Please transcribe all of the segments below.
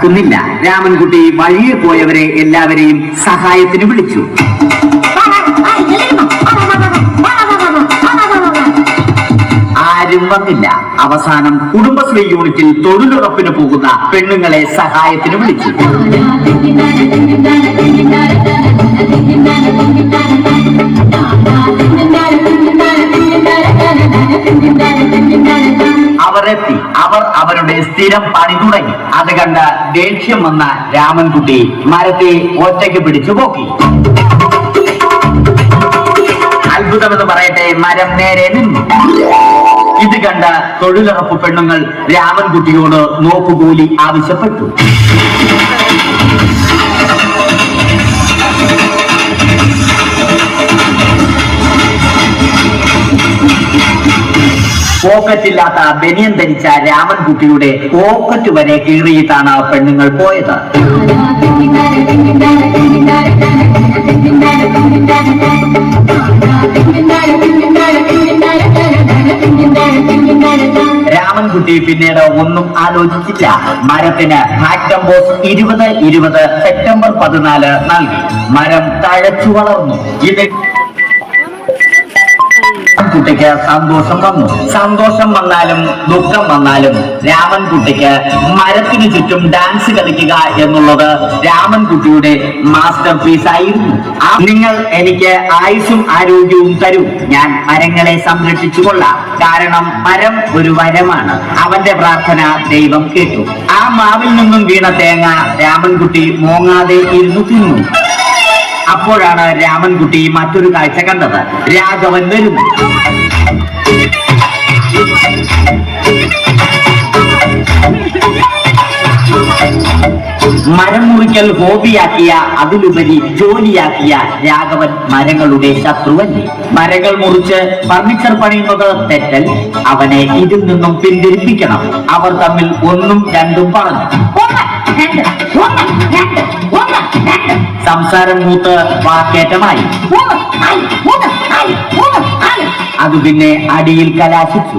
നടക്കുന്നില്ല. രാമൻകുട്ടി വഴിയിൽ പോയവരെ എല്ലാവരെയും സഹായത്തിന് വിളിച്ചു. ആരും വന്നില്ല. അവസാനം കുടുംബശ്രീ യൂണിറ്റിൽ തൊഴിലുറപ്പിന് പോകുന്ന പെണ്ണുങ്ങളെ സഹായത്തിന് വിളിച്ചു. അവർ എത്തി അവർ സ്ഥിരം പണി തുടങ്ങി. അത് കണ്ട ദേഷ്യം വന്ന രാമൻകുട്ടി മരത്തെ ഒറ്റയ്ക്ക് പിടിച്ചു പോക്കി. അത്ഭുതമെന്ന് പറയട്ടെ മരം നേരെ നിന്നു. ഇത് കണ്ട തൊഴിലുറപ്പ് പെണ്ണുങ്ങൾ രാമൻകുട്ടിയോട് നോക്കുകൂലി ആവശ്യപ്പെട്ടു. പോക്കറ്റില്ലാത്ത ബനിയൻ ധരിച്ച രാമൻകുട്ടിയുടെ പോക്കറ്റ് വരെ കീറിയിട്ടാണ് പെണ്ണുങ്ങൾ പോയത്. രാമൻകുട്ടി പിന്നീട് ഒന്നും ആലോചിച്ചില്ല. മരത്തിന് ആറ്റം ബോസ് ഇരുപത് ഇരുപത് സെപ്റ്റംബർ പതിനാല് നൽകി. മരം തഴച്ചു വളർന്നു. ഇത് കുട്ടിക്ക് സന്തോഷം വന്നു. സന്തോഷം വന്നാലും ദുഃഖം വന്നാലും രാമൻകുട്ടിക്ക് മരത്തിനു ചുറ്റും ഡാൻസ് കളിക്കുക എന്നുള്ളത് രാമൻകുട്ടിയുടെ മാസ്റ്റർ പീസ് ആയിരുന്നു. നിങ്ങൾ എനിക്ക് ആയുസും ആരോഗ്യവും തരൂ. ഞാൻ മരങ്ങളെ സംരക്ഷിച്ചു കൊള്ളാം. കാരണം മരം ഒരു വരമാണ് അവന്റെ പ്രാർത്ഥന ദൈവം കേട്ടു. ആ മാവിൽ നിന്നും വീണ തേങ്ങ രാമൻകുട്ടി മോങ്ങാതെ ഇരുന്നു തിന്നു. അപ്പോഴാണ് രാമൻകുട്ടി മറ്റൊരു കാഴ്ച കണ്ടത്. രാഘവൻ വരുന്നു. മരം മുറിക്കൽ ഹോബിയാക്കിയ അതിലുപരി ജോലിയാക്കിയ രാഘവൻ മരങ്ങളുടെ ശത്രുവല്ലേ? മരങ്ങൾ മുറിച്ച് ഫർണിച്ചർ പണിയുന്നത് തെറ്റൽ അവനെ ഇതിൽ നിന്നും പിന്തിരിപ്പിക്കണം. അവർ തമ്മിൽ ഒന്നും രണ്ടും പറഞ്ഞു. സംസാരം മൂത്ത് വാക്കേറ്റമായി. അത് പിന്നെ അടിയിൽ കലാശിച്ചു.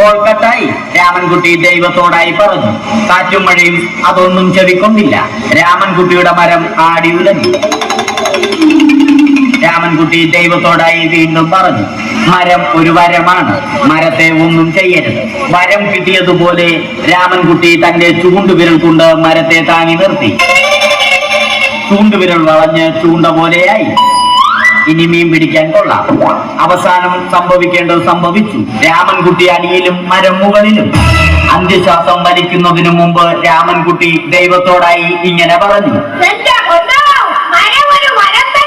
കട്ടായി രാമൻകുട്ടി ദൈവത്തോടായി പറഞ്ഞു. കാറ്റും മഴയും അതൊന്നും ചെവിക്കൊണ്ടില്ല. രാമൻകുട്ടിയുടെ മരം ആടി ഉലഞ്ഞു. രാമൻകുട്ടി ദൈവത്തോടായി വീണ്ടും പറഞ്ഞു മരം ഒരു വരമാണ്. മരത്തെ ഒന്നും ചെയ്യരുത്. വരം കിട്ടിയതുപോലെ രാമൻകുട്ടി തന്റെ ചൂണ്ടുവിരൽ കൊണ്ട് മരത്തെ താങ്ങി നിർത്തി. ചൂണ്ടുവിരൽ വളഞ്ഞ് ചൂണ്ട പോലെയായി. ഇനി മീൻ പിടിക്കാൻ കൊള്ളാം. അവസാനം സംഭവിക്കേണ്ടത് സംഭവിച്ചു. രാമൻകുട്ടി അടിയിലും മരം മുകളിലും. അന്ത്യശ്വാസം വലിക്കുന്നതിനു മുമ്പ് രാമൻകുട്ടി ദൈവത്തോടായി ഇങ്ങനെ പറഞ്ഞു.